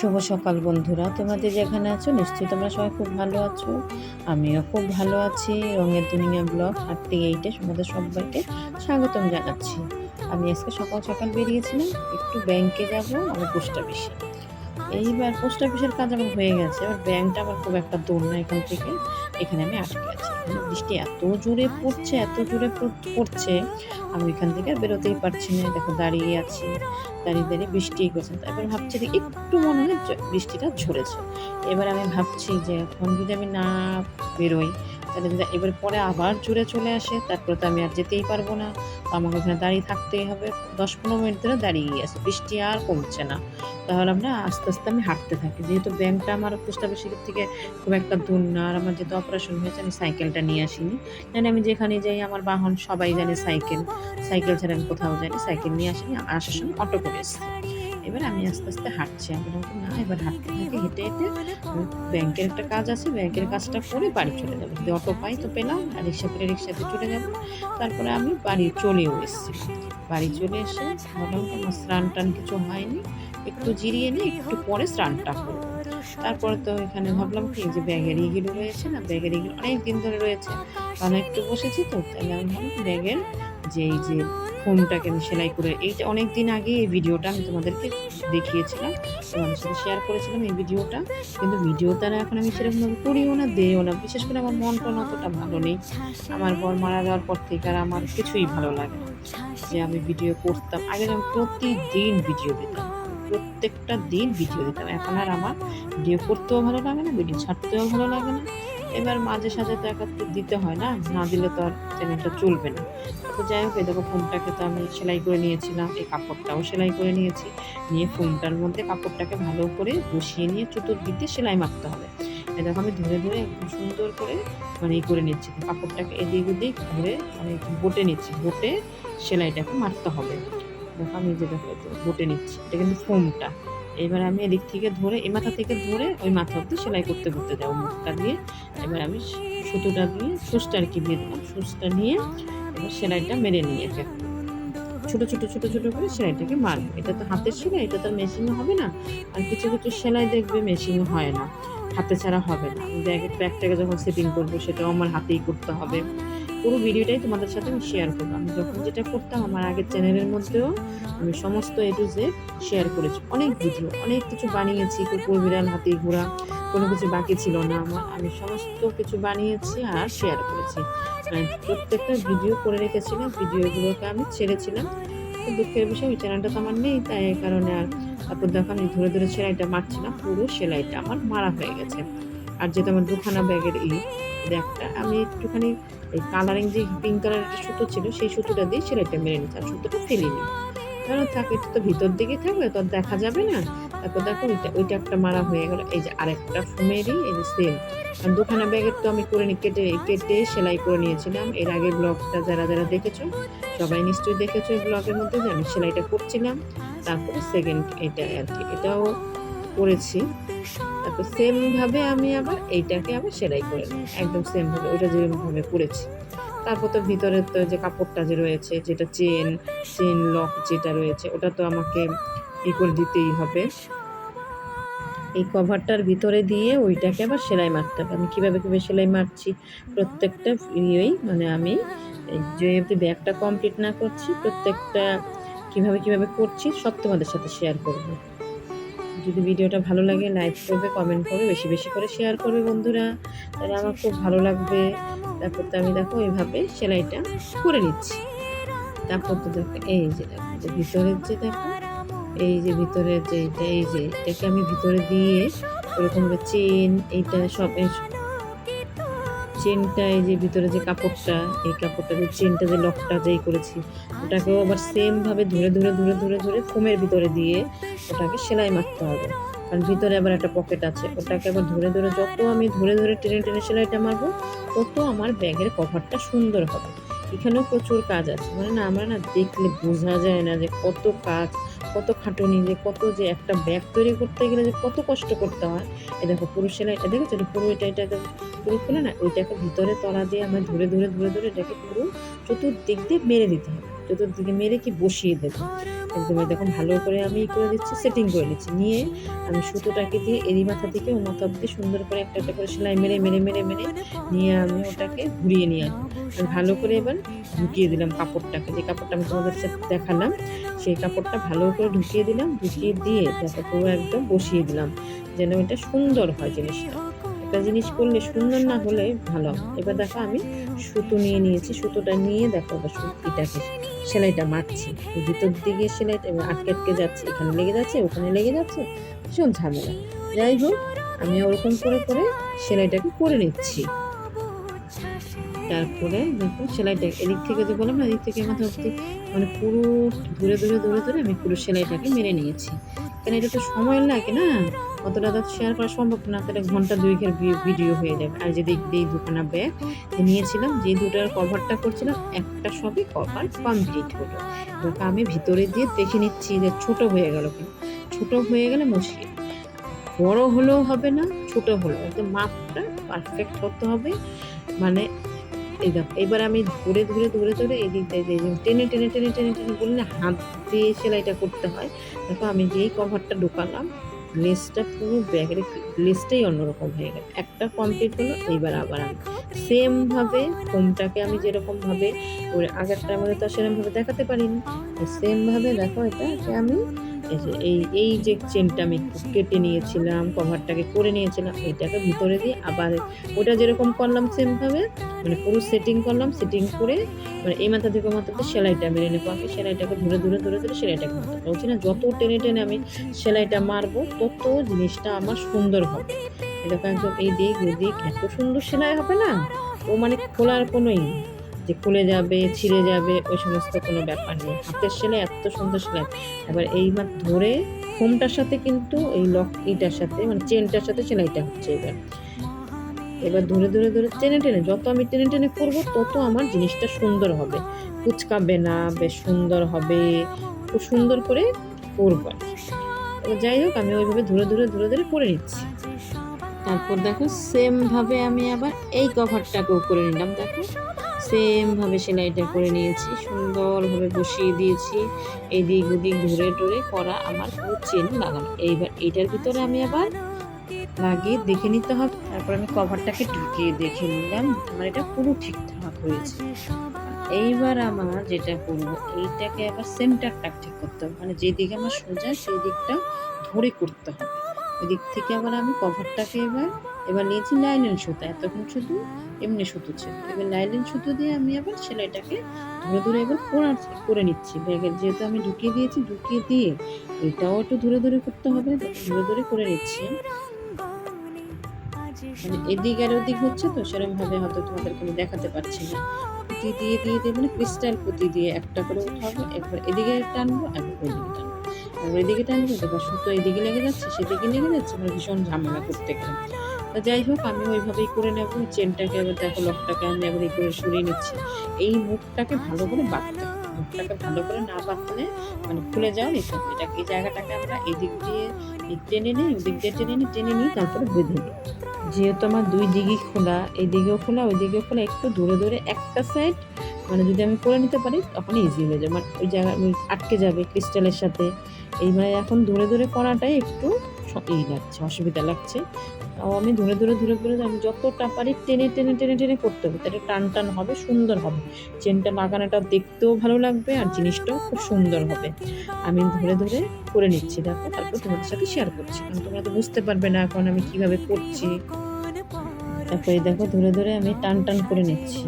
শুভ সকাল বন্ধুরা। তোমাদের যেখানে আছো, নিশ্চয়ই তোমরা সবাই খুব ভালো আছো। আমিও খুব ভালো আছি। রঙের দুনিয়া ব্লগ হাঁটতে এইটে তোমাদের সবাইকে স্বাগতম জানাচ্ছি। আমি আজকে সকাল সকাল বেরিয়েছিলাম, একটু ব্যাংকে যাব, আমার পোস্ট অফিসে এইবার পোস্ট অফিসের কাজ আমার হয়ে গেছে, এবার ব্যাংকটা আমার খুব একটা দূর না এখান থেকে, এখানে আমি আটকে আছি। এখানে বৃষ্টি এত জোরে পড়ছে, এত জোরে পড়ছে, আমি এখান থেকে বেরোতেই পারছি না, দেখো দাঁড়িয়ে আছি, দাঁড়িয়ে দাঁড়িয়ে বৃষ্টি করছে তারপর ভাবছি যে একটু মনে হয় বৃষ্টিটা ঝরেছে। এবার আমি ভাবছি যে এখন যদি আমি না বেরোই এবার পরে আবার জুড়ে চলে আসে, তারপরে তো আমি আর যেতেই পারব না। তো আমাকে ওখানে দাঁড়িয়ে থাকতেই হবে। দশ পনেরো মিনিট ধরে দাঁড়িয়ে আছে বৃষ্টি আর কমছে না। তাহলে আমরা আস্তে আস্তে আমি হাঁটতে থাকি। যেহেতু ব্যাংকটা আমার পোস্ট অফিসের থেকে খুব একটা দূর না, আর আমার যেহেতু অপারেশন হয়েছে, আমি সাইকেলটা নিয়ে আসিনি। জানি আমি যেখানে যাই, আমার বাহন সবাই জানে সাইকেল। সাইকেল ছাড়া আমি কোথাও যাই সাইকেল নিয়ে আসিনি। আসার সময় অটো করে এসেছি। এবার আমি আস্তে আস্তে হাঁটছি আমি বললাম না এবার হাঁটতে থাকি হেঁটে হেঁটে ব্যাংকের একটা কাজ আছে ব্যাংকের কাজটা করে বাড়ি চলে যাব। যদি অটো পাই তো পেলাম আর রিক্সা করে রিক্সাতে চলে যাব। তারপরে আমি বাড়ি চলেও এসেছি। বাড়ি চলে এসে যে আমার স্নান টান কিছু হয়নি একটু জিরিয়ে নিই একটু পরে স্নানটা করব। তারপরে তো এখানে ভাবলাম কি যে ব্যাগের ইগুলো রয়েছে না ব্যাগের ইগুলো অনেক দিন ধরে রয়েছে। কারণ একটু বসেছি তো তাহলে আমি ভাবলাম ব্যাগের যে এই যে ফোমটাকে আমি সেলাই করে এইটা অনেক দিন আগে এই ভিডিওটা আমি তোমাদেরকে দেখিয়েছিলাম, তোমাদের সাথে শেয়ার করেছিলাম এই ভিডিওটা। কিন্তু ভিডিওটা না এখন আমি সেরকমভাবে করিও না দেও না। বিশেষ করে আমার মন টন অতটা ভালো নেই। আমার বর মারা যাওয়ার পর থেকে আর আমার কিছুই ভালো লাগে না। যে আমি ভিডিও করতাম, আগে আমি প্রতিদিন ভিডিও দিতাম, প্রত্যেকটা দিন ভিডিও দিতাম। এখন আর আমার ভিডিও করতেও ভালো লাগে না, ভিডিও ছাড়তেও ভালো লাগে না। এবার মাঝে সাঝে তো একাত্তর দিতে হয় না? না দিলে তো আর চ্যানেলটা চলবে না। তো যাই হোক দেখো ফোনটাকে তো আমি সেলাই করে নিয়েছিলাম, এই কাপড়টাও সেলাই করে নিয়েছি। নিয়ে ফোনটার মধ্যে কাপড়টাকে ভালো করে বসিয়ে নিয়ে চতুর্দিকে সেলাই মারতে হবে। দেখো আমি ধরে ধরে একদম সুন্দর করে মানে ই করে নিচ্ছি। কাপড়টাকে এদিক ওদিক ধরে মানে বোটে নিচ্ছি। বোটে সেলাইটাকে মারতে হবে। দেখো আমি যে দেখো বোটে নিচ্ছি। এটা কিন্তু ফোমটা এবার আমি এদিক থেকে ধরে, এই মাথা থেকে ধরে ওই মাথা অব্দি সেলাই করতে করতে যাব মুখটা দিয়ে। এবার আমি সুতোটা দিয়ে সুচটা আর কি দিয়ে দিলাম নিয়ে এবার সেলাইটা মেরে নিয়ে একে। ছোট ছোট ছোট ছোট করে সেলাইটাকে মারবো। এটা তো হাতের সেলাই, এটা তো মেশিনে হবে না। আর কিছু কিছু সেলাই দেখবে মেশিনে হয় না। হাতে ছাড়া হবে না। ব্যাগের ব্যাগটাকে যখন সেটিং করব, সেটাও আমার হাতেই করতে হবে। পুরো ভিডিওটাই তোমাদের সাথে আমি শেয়ার করব। আমি যখন যেটা করতাম, আমার আগের চ্যানেলের মধ্যেও আমি সমস্ত এ শেয়ার করেছি। অনেক ভিডিও অনেক কিছু বানিয়েছি কুকুর বিড়াল হাতি ঘোড়া, কোনো কিছু বাকি ছিল না আমার। আমি সমস্ত কিছু বানিয়েছি আর শেয়ার করেছি। প্রত্যেকটা ভিডিও করে রেখেছিলাম ভিডিওগুলোকে আমি ছেড়েছিলাম। দুঃখের বিষয়, ওই চ্যানেলটা তো আমার নেই, তাই এই কারণে আর তারপর দেখো, আমি ধরে ধরে সেলাইটা মারছিলাম পুরো সেলাইটা আমার মারা হয়ে গেছে। আর যেহেতু আমার দুখানা ব্যাগের ই ব্যাগটা, আমি একটুখানি এই কালারিং যে পিঙ্ক কালারের একটা সুতো ছিল, সেই সুতোটা দিয়ে সেলাইটা মেরে নিচ্ছি আর সুতোটা ফেলিনি কারণ থাকে, এটা তো ভিতর দিকে থাকবে, তো দেখা যাবে না। তারপর দেখো ওইটা ওইটা একটা মারা হয়ে গেল। এই যে আরেকটা ফুমেরই এই যে সেম আর দুখানা ব্যাগের তো আমি করে কেটে কেটে সেলাই করে নিয়েছিলাম। এর আগে ব্লগটা যারা যারা দেখেছ, সবাই নিশ্চয়ই দেখেছ ব্লগের মধ্যে যে আমি সেলাইটা করছিলাম। তারপরে সেকেন্ড এটা আর কি। এটাও করেছি। তারপর সেমভাবে আমি আবার এইটাকে আবার সেলাই করে নিই। একদম সেমভাবে ওইটা যেরকমভাবে করেছি তারপর তো ভিতরে তো যে কাপড়টা যে রয়েছে, যেটা চেন চেন লক যেটা রয়েছে, ওটা তো আমাকে ই করে দিতেই হবে। এই কভারটার ভিতরে দিয়ে ওইটাকে আবার সেলাই মারতে হবে। আমি কীভাবে কীভাবে সেলাই মারছি, প্রত্যেকটা ইয়েই মানে আমি এই যে ব্যাগটা কমপ্লিট না করছি, প্রত্যেকটা কীভাবে কীভাবে করছি, সব তোমাদের সাথে শেয়ার করব। যদি ভিডিওটা ভালো লাগে লাইক করবে কমেন্ট করবে, বেশি বেশি করে শেয়ার করবে বন্ধুরা। তাহলে আমার খুব ভালো লাগবে। তারপর তো আমি দেখো এইভাবে সেলাইটা করে নিচ্ছি। তারপর তো দেখো এই যে দেখো, যে ভিতরের যে দেখো, এই যে ভিতরের যে এটা, এই যে এটাকে আমি ভিতরে দিয়ে ওরকম চেন এইটা সব চেনটা এই যে ভিতরে যে কাপড়টা, এই কাপড়টা যে চেনটা যে লকটা যেই করেছি, ওটাকেও আবার সেমভাবে ধরে ধরে ধরে ধরে ধরে ফোমের ভিতরে দিয়ে ওটাকে সেলাই মারতে হবে। কারণ ভিতরে আবার একটা পকেট আছে। ওটাকে আবার ধরে ধরে যত আমি ধরে ধরে টেনে টেনে সেলাইটা মারবো, তত আমার ব্যাগের কভারটা সুন্দর হবে। এখানেও প্রচুর কাজ আছে। মানে না, আমরা না দেখলে বোঝা যায় না যে কত কাজ, কত খাটুনি, যে কত যে একটা ব্যাগ তৈরি করতে গেলে যে কত কষ্ট করতে হয়। এ দেখো পুরো সেলাইটা দেখেছ? পুরো এটা এটা পুরো খুলে না, ওইটাকে ভিতরে তলা দিয়ে আমরা ধরে ধরে ধরে ধরে এটাকে পুরো চতুর্দিক দিয়ে মেরে দিতে হবে। চতুর্দিকে মেরে কি বসিয়ে দেবো? একদম এই দেখুন ভালো করে আমি করে দিচ্ছি সেটিং করে নিচ্ছি। নিয়ে আমি সুতোটাকে দিয়ে এরি মাথা থেকে ও মাথা অব্দি সুন্দর করে একটা একটা করে সেলাই মেরে মেরে মেরে মেরে নিয়ে আমি ওটাকে ঘুরিয়ে নিয়ে আসব। ভালো করে এবার ঢুকিয়ে দিলাম কাপড়টাকে। যে কাপড়টা আমি তোমাদের দেখালাম, সেই কাপড়টা ভালো করে ঢুকিয়ে দিলাম, ঢুকিয়ে দিয়ে তারপর পুরো একদম বসিয়ে দিলাম, যেন এটা সুন্দর হয় জিনিসটা। একটা জিনিস করলে সুন্দর না হলে ভালো। এবার দেখো আমি সুতো নিয়ে নিয়েছি, সুতোটা নিয়ে দেখো এবার সুতিটাকে। সেলাইটা মারছি ভিতর দিকে সেলাইটা আটকে আটকে যাচ্ছে, এখানে লেগে যাচ্ছে, ওখানে লেগে যাচ্ছে, ভীষণ ঝামেলা। যাই হোক, আমি ওরকম করে করে সেলাইটাকে করে নিচ্ছি। তারপরে দেখো সেলাইটা এদিক থেকে যে বললাম না, এদিক থেকে মাথা অব্দি মানে পুরো দূরে দূরে দূরে ধরে আমি পুরো সেলাইটাকে মেরে নিয়েছি। কেন এটা তো সময় লাগে না? অতটা তো শেয়ার করা সম্ভব না, তাহলে ঘণ্টা দুইকের ভিডিও হয়ে যাবে। আর যে দেখ এই দুখানা ব্যাগ নিয়েছিলাম, যে দুটার কভারটা করছিলাম, একটা সবই কভার কমপ্লিট হলো। এবার আমি ভিতরে দিয়ে দেখে নিচ্ছি যে ছোট হয়ে গেল কিনা। ছোট হয়ে গেলে মুশকিল। বড় হলেও হবে না, ছোট হলেও। একদম মাপটা পারফেক্ট হতে হবে। মানে এই এবার আমি ধরে ধরে ধরে ধরে এদিক দিয়ে যে যে টেনে টেনে টেনে টেনে টেনে বললে হাত দিয়ে সেলাইটা করতে হয়। দেখো আমি যেই কভারটা ঢোকালাম লেসটা পুরো ব্যাগের লেসটাই অন্যরকম হয়ে গেল। একটা কমপ্লিট হলো, এইবার আবার আমি। সেমভাবে ফোমটাকে আমি যেরকমভাবে ওর আগেরটা আমাদের তো সেরকমভাবে দেখাতে পারিনি। সেমভাবে দেখো এটাকে আমি এই এই যে চেনটা আমি কেটে নিয়েছিলাম কভারটাকে করে নিয়েছিলাম, এটাকে ভিতরে দিয়ে আবার ওটা যেরকম করলাম সেমভাবে মানে পুরো সেটিং করলাম সেটিং করে মানে এই মাথা থেকে মাথাতে সেলাইটা মেরে নেব আমি, সেলাইটাকে ধরে ধরে ধরে ধরে সেলাইটাকে মারতে বলছি না, যত টেনে টেনে আমি সেলাইটা মারবো, তত জিনিসটা আমার সুন্দর হবে। এরকম একদম এই দিক ওই দিক এত সুন্দর সেলাই হবে না? ও মানে খোলার কোনোই নেই। যে খুলে যাবে, ছিঁড়ে যাবে, ওই সমস্ত কোনো ব্যাপার নেই। হাতের সেলাই এত সুন্দর সেলাই। এবার এই মাত ধরে ফোমটার সাথে কিন্তু এই লক এইটার সাথে মানে চেনটার সাথে সেলাইটা হচ্ছে এবার। এবার ধরে ধরে ধরে টেনে টেনে, যত আমি টেনে টেনে করব, তত আমার জিনিসটা সুন্দর হবে। কুচকাবে না, বেশ সুন্দর হবে, খুব সুন্দর করে করব আর কি। যাই হোক, আমি ওইভাবে ধরে ধরে ধরে ধরে করে নিচ্ছি। তারপর দেখো সেমভাবে আমি আবার এই কভারটাকেও করে নিলাম, দেখো। সেমভাবে সেলাইটা করে নিয়েছি, সুন্দরভাবে বসিয়ে দিয়েছি। এদিক ওদিক ধরে টরে করা আমার পুরো চেন লাগানো এইবার এইটার ভিতরে আমি আবার লাগিয়ে দেখে নিতে হবে। তারপর আমি কভারটাকে ঢুকিয়ে দেখে নিলাম, আমার এটা পুরো ঠিকঠাক হয়েছে। এইবার আমার যেটা করব, এইটাকে আবার সেন্টারটা ঠিক করতে হবে। মানে যেদিকে আমার সোজা সেই দিকটা ধরে করতে হবে। ওই দিক থেকে আবার আমি কভারটাকে এবার এবার নিয়েছি লাইলেন সুতো, এতক্ষণ শুধু এমনি সুতো ছিল। এবার লাইলেন সুতো দিয়ে আমি আবার সেলাইটাকে ধরে ধরে এবার করার করে নিচ্ছি। ব্যাগের যেহেতু আমি ঢুকিয়ে দিয়েছি, ঢুকিয়ে দিয়ে এটাও একটু ধরে ধরে করতে হবে, ধরে ধরে করে নিচ্ছি। মানে এদিক আর ওদিক হচ্ছে তো সেরকম ভাবে হয়তো তোমাদেরকে আমি দেখাতে পারছি না। পুঁতি দিয়ে দিয়ে দিয়ে মানে ক্রিস্টাল পুঁতি দিয়ে একটা করে উঠাবো একবার এদিকে টানবো, একবার ওইদিকে টানবো। একবার এদিকে টানবো, এবার সুতো এদিকে লেগে যাচ্ছে, সেদিকে লেগে যাচ্ছে মানে ভীষণ ঝামেলা করতে গেলে। যাই হোক, আমি ওইভাবেই করে নেব। চেনটাকে এবার দেখো লকটাকে আমি এবার এই করে সরিয়ে নিচ্ছি। এই মুখটাকে ভালো করে বাঁধতে মুখটাকে ভালো করে না বাঁধলে মানে খুলে যাও নিতে হবে এটাকে, এই জায়গাটাকে আমরা এদিক দিয়ে টেনে নিই, ওদিক দিয়ে টেনে নিই টেনে নিই তারপরে বেঁধে নিই। যেহেতু আমার দুই দিকই খোলা এই দিকেও খোলা ওই দিকেও খোলা, একটু দূরে দূরে একটা সাইড মানে যদি আমি করে নিতে পারি, তখন ইজি হয়ে যাবে। মানে ওই জায়গা আটকে যাবে ক্রিস্টালের সাথে। এই মানে এখন ধরে ধরে করাটাই একটু ই লাগছে, অসুবিধা লাগছে। তাও আমি ধরে ধরে ধরে ধরে আমি যতটা পারি টেনে টেনে টেনে টেনে করতে হবে। তাহলে টান টান হবে, সুন্দর হবে। চেনটা লাগানোটা দেখতেও ভালো লাগবে আর জিনিসটাও খুব সুন্দর হবে। আমি ধরে ধরে করে নিচ্ছি, দেখো। তারপর তোমাদের সাথে শেয়ার করছি। কারণ তোমরা তো বুঝতে পারবে না এখন আমি কীভাবে করছি। তারপরে দেখো, ধরে ধরে আমি টান টান করে নিচ্ছি।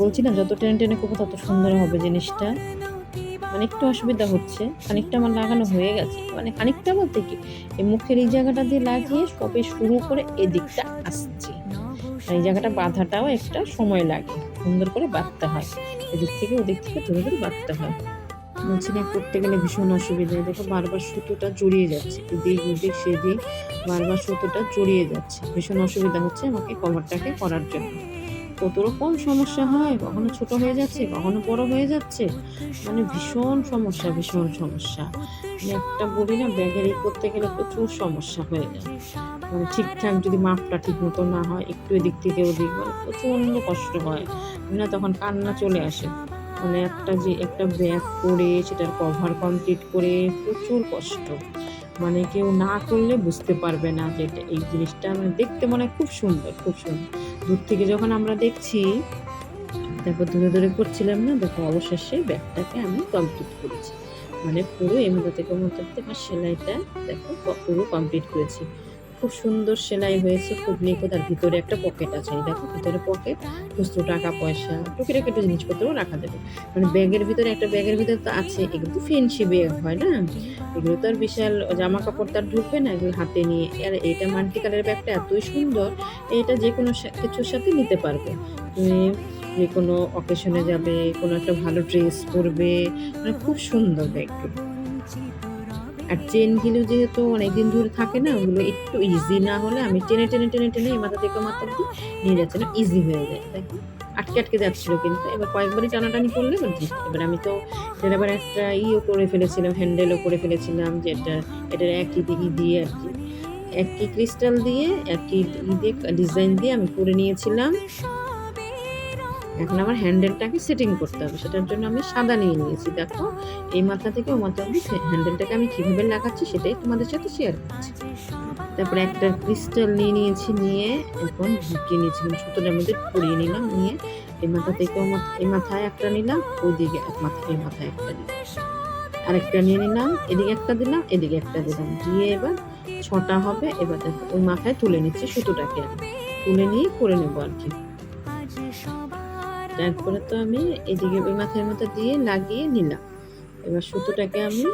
বলছি না যত টেনে টেনে করব তত সুন্দর হবে জিনিসটা। একটু অসুবিধা হচ্ছে, খানিকটা আমার লাগানো হয়ে গেছে। মানে খানিকটা বলতে কি, এই মুখের এই জায়গাটা দিয়ে লাগিয়ে সবে শুরু করে এদিকটা আসছে। এই জায়গাটা বাঁধাটাও একটা সময় লাগে, সুন্দর করে বাঁধতে হয়। এদিক থেকে ওদিক থেকে ধরে ধরে বাঁধতে হয়। বলছি না, করতে গেলে ভীষণ অসুবিধা। দেখো বারবার সুতোটা জড়িয়ে যাচ্ছে, এদিক ওদিক সেদিক বারবার সুতোটা জড়িয়ে যাচ্ছে। ভীষণ অসুবিধা হচ্ছে আমাকে কভারটাকে করার জন্য। কত রকম সমস্যা হয়, কখনো ছোট হয়ে যাচ্ছে, কখনো বড় হয়ে যাচ্ছে। মানে ভীষণ সমস্যা ভীষণ সমস্যা। আমি একটা বলি না, ব্যাগের এই করতে গেলে প্রচুর সমস্যা হয়ে যায়। মানে ঠিকঠাক যদি মাপটা ঠিক মতো না হয়, একটু এদিক থেকে ওদিক মানে প্রচণ্ড কষ্ট হয়। না তখন কান্না চলে আসে। মানে একটা যে একটা ব্যাগ করে সেটার কভার কমপ্লিট করে প্রচুর কষ্ট। মানে কেউ না করলে বুঝতে পারবে না যে এই জিনিসটা মানে দেখতে মনে হয় খুব সুন্দর খুব সুন্দর। দূর থেকে যখন আমরা দেখছি, তারপর দূরে দূরে করছিলাম না, দেখো অবশেষে ব্যাগটাকে আমি কমপ্লিট করেছি। মানে পুরো এমতো থেকে মতো আমার সেলাইটা দেখো পুরো কমপ্লিট করেছি। খুব সুন্দর সেলাই হয়েছে, খুব নিখুঁত আর ভিতরে একটা পকেট আছে। দেখো, ভিতরে পকেট খুচরো টাকা, পয়সা, টুকিটাকি একটু জিনিসপত্রও রাখা যাবে। মানে ব্যাগের ভিতরে, একটা ব্যাগের ভিতরে তো আছে, এগুলো তো ফেন্সি ব্যাগ হয় না? এগুলো তো আর বিশাল জামা কাপড় তার ঢুকবে না, এগুলো হাতে নিয়ে। আর এটা মাল্টি কালারের ব্যাগটা এতই সুন্দর, এটা যে কোনো কিছুর সাথে নিতে পারবে। তুমি যে কোনো অকেশনে যাবে, কোনো একটা ভালো ড্রেস পরবে মানে খুব সুন্দর ব্যাগগুলো। আর চেনগুলো যেহেতু অনেকদিন ধরে থাকে না, ওগুলো একটু ইজি না হলে আমি টেনে টেনে টেনে টেনে এই মাথা থেকে মাথা অব্দি নিয়ে যাচ্ছে না ইজি হয়ে যায়। দেখো আটকে আটকে যাচ্ছিল কিন্তু। এবার কয়েকবারই টানাটানি করলে এবার আমি তো এটার আবার একটা ইও করে ফেলেছিলাম হ্যান্ডেলও করে ফেলেছিলাম যে এটা, এটার একই দিকে দিয়ে আর কি। একই ক্রিস্টাল দিয়ে, একই দিয়ে ডিজাইন দিয়ে আমি করে নিয়েছিলাম। এখন আমার হ্যান্ডেলটাকে সেটিং করতে হবে। সেটার জন্য আমি সাদা নিয়ে নিয়েছি। দেখো, এই মাথা থেকে ও মাথা অব্দি হ্যান্ডেলটাকে আমি কীভাবে লাগাচ্ছি সেটাই তোমাদের সাথে শেয়ার করছি। তারপরে একটা ক্রিস্টাল নিয়ে নিয়েছি, নিয়ে এখন ঢুকিয়ে নিয়েছিলাম সুতোটার মধ্যে পরিয়ে নিলাম, নিয়ে এই মাথা থেকে এই মাথায় একটা নিলাম, ওইদিকে এক মাথা, এই মাথায় একটা নিলাম। আরেকটা নিয়ে নিলাম, এদিকে একটা দিলাম, এদিকে একটা দিলাম। দিয়ে এবার ছটা হবে, এবার দেখো, ওই মাথায় তুলে নিচ্ছি সুতোটাকে তুলে নিয়ে করে নেব আর কি। তারপরে তো আমি এদিকে ওই মাথার মতো দিয়ে লাগিয়ে নিলাম। এবার সুতোটাকে আমি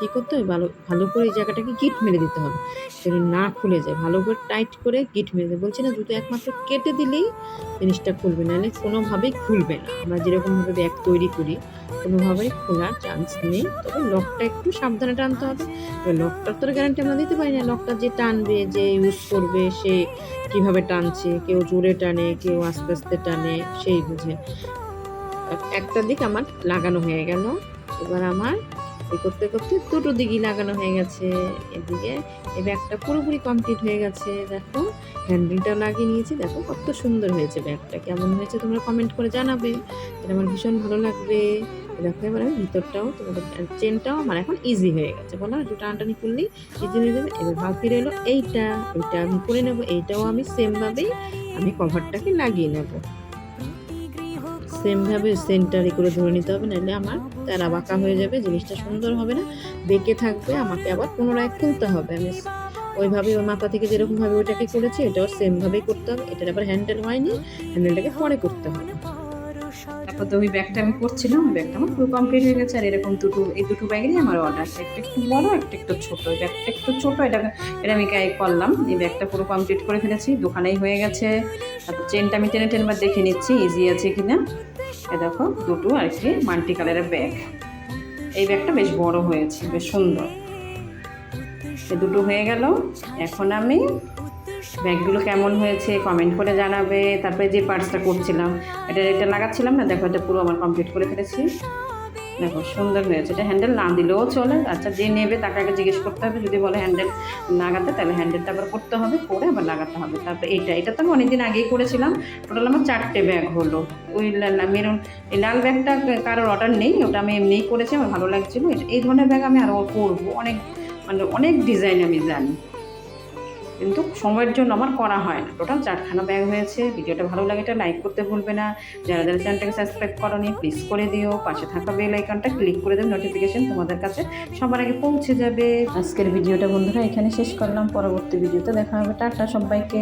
কী করতে হবে ভালো ভালো করে এই জায়গাটাকে গিট মেরে দিতে হবে, যেন না খুলে যায়। ভালো করে টাইট করে গিট মেরে দেবে বলছি না, জুতো একমাত্র কেটে দিলেই জিনিসটা খুলবে, নাহলে কোনোভাবেই খুলবে না। আমরা যেরকমভাবে ব্যাগ তৈরি করি, কোনোভাবেই খোলার চান্স নেই। তবে লকটা একটু সাবধানে টানতে হবে। এবার লকটার তো গ্যারান্টি আমরা দিতে পারি না। লকটা যে টানবে, যে ইউজ করবে, সে কীভাবে টানছে, কেউ জোরে টানে, কেউ আস্তে আস্তে টানে, সেই বুঝে। একটা দিক আমার লাগানো হয়ে গেল। এবার আমার এই করতে করতে দুটো দিকই লাগানো হয়ে গেছে। এদিকে এই ব্যাগটা পুরোপুরি কমপ্লিট হয়ে গেছে। দেখো হ্যান্ডেলটাও লাগিয়ে নিয়েছি। দেখো কত সুন্দর হয়েছে ব্যাগটা। কেমন হয়েছে তোমরা কমেন্ট করে জানাবে। এটা আমার ভীষণ ভালো লাগবে। দেখো, এবার আমি ভিতরটাও তোমাদের চেনটাও আমার এখন ইজি হয়ে গেছে। বলো, একটু টানাটানি করলেই ইজি হয়ে যাবে। এবার বাকি রইল এইটা। এইটা আমি করে নেব। এইটাও আমি সেমভাবেই আমি কভারটাকে লাগিয়ে নেব। সেমভাবে সেন্টারে করে ধরে নিতে হবে, নাহলে আমার তারা বাঁকা হয়ে যাবে, জিনিসটা সুন্দর হবে না। বেঁকে থাকবে, আমাকে আবার পুনরায় খুলতে হবে। আমি ওইভাবে ওই মাথা থেকে যেরকমভাবে ওইটাকে করেছি এটাও সেমভাবেই করতে হবে। এটার আবার হ্যান্ডেল হয়নি হ্যান্ডেলটাকে পরে করতে হবে। তারপর তো ওই ব্যাগটা আমি করছিলাম, ওই ব্যাগটা আমার পুরো কমপ্লিট হয়ে গেছে। আর এরকম দুটো, এই দুটো ব্যাগেরই আমার অর্ডার একটা একটু বড়, একটা একটু ছোটো। ব্যাগটা একটু ছোটো, এটা এটা আমি গায়ে করলাম। এই ব্যাগটা পুরো কমপ্লিট করে ফেলেছি, দোকানেই হয়ে গেছে। তারপর চেনটা আমি টেনে টেনবার দেখে নিচ্ছি ইজি আছে কিনা। এ দেখো, দুটো আর কি মাল্টি কালারের ব্যাগ। এই ব্যাগটা বেশ বড় হয়েছে, বেশ সুন্দর। এ দুটো হয়ে গেল। এখন আমি ব্যাগগুলো কেমন হয়েছে কমেন্ট করে জানাবে। তারপরে যে পার্টসটা করছিলাম, এটা এটা লাগাচ্ছিলাম না, দেখো এটা পুরো আমার কমপ্লিট করে ফেলেছি। দেখো, সুন্দর হয়েছে। এটা হ্যান্ডেল না দিলেও চলে। আচ্ছা যে নেবে তাকে আগে জিজ্ঞেস করতে হবে। যদি বলে হ্যান্ডেল লাগাতে তাহলে হ্যান্ডেলটা আবার করতে হবে, করে আবার লাগাতে হবে। তারপর এটা এটা তো আমি অনেকদিন আগেই করেছিলাম। টোটাল আমার চারটে ব্যাগ হলো। ওই মেরুন এই লাল ব্যাগটা কারোর অর্ডার নেই, ওটা আমি এমনিই করেছি, আমার ভালো লাগছিল। এই ধরনের ব্যাগ আমি আরও করব। অনেক মানে অনেক ডিজাইন আমি জানি। কিন্তু সময়ের জন্য আমার করা হয় না। টোটাল চারখানা ব্যাগ হয়েছে। ভিডিওটা ভালো লাগে এটা লাইক করতে ভুলবে না। যারা যারা চ্যানেলটাকে সাবস্ক্রাইব করনি প্লিজ করে দিও। পাশে থাকা বেল আইকনটা ক্লিক করে দেবে নোটিফিকেশন তোমাদের কাছে সবার আগে পৌঁছে যাবে। আজকের ভিডিওটা বন্ধুরা এখানে শেষ করলাম। পরবর্তী ভিডিওতে দেখা হবে। টাটা সবাইকে।